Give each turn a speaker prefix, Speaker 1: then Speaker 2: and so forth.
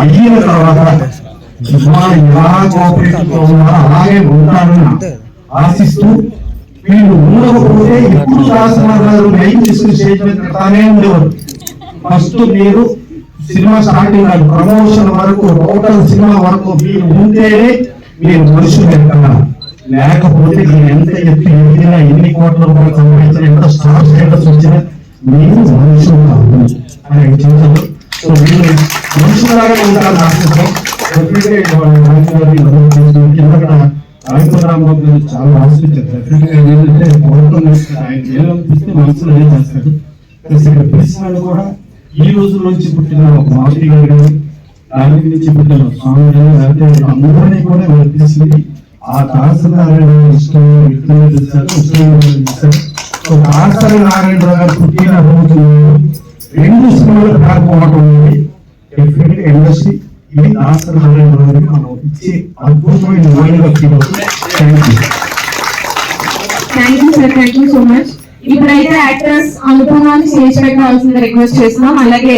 Speaker 1: అయిన తర్వాత వాళ్ళు ఎలా కోఆపరేటివ్ ఉన్నారో అలాగే ఉంటారని ఆశిస్తూ వీళ్ళు ఉండకపోతే ఎప్పుడు రాజకుమార్ గారు లైన్ తీసుకుని స్టేజ్ మీద పెడతానే ఉండేవారు ఫస్ట్ మీరు సినిమా స్టార్టింగ్ కాదు ప్రమోషన్ వరకు టోటల్ సినిమా వరకు మీరు ఉంటేనే మీరు మనుషులు వెళ్తారా లేకపోతే నేను ఎంత ఎత్తు ఎదిగినా ఎన్ని కోట్ల రూపాయలు సంపాదించినా ఎంత స్టార్ స్టేటస్ వచ్చినా మీరు మనుషులు కాదు అని చింతలు సో మీరు మనుషులాగా ఉంటారు రాష్ట్రంలో డెఫినెట్గా రాజకీయాలు అభివృద్ధి చేసి కిందక్కడ రాజకీయ గారు చాలా ఆశించారు డెఫినెట్గా ఏంటంటే ప్రభుత్వం ఆయన ఏమనిపిస్తే మనసులో ఏం చేస్తారు ఇక్కడ కూడా ఈ రోజు నుంచి పుట్టిన ఒక గారు కానీ నుంచి పుట్టిన స్వామి గారు లేకపోతే అందరినీ కూడా వర్తిస్తుంది ఆ తహసీల్దార్ వ్యక్తులు సో నారాయణరావు గారు పుట్టిన రోజు రెండు స్కూళ్ళు రాకపోవడం ఇది తహసీల్ నారాయణరావు మనం ఇచ్చే అద్భుతమైన mind thank you
Speaker 2: thank you sir thank you so much ఇప్పుడైతే యాక్టర్స్ అనుభవాన్ని చేసి పెట్టాల్సింది రిక్వెస్ట్ చేస్తున్నాం. అలాగే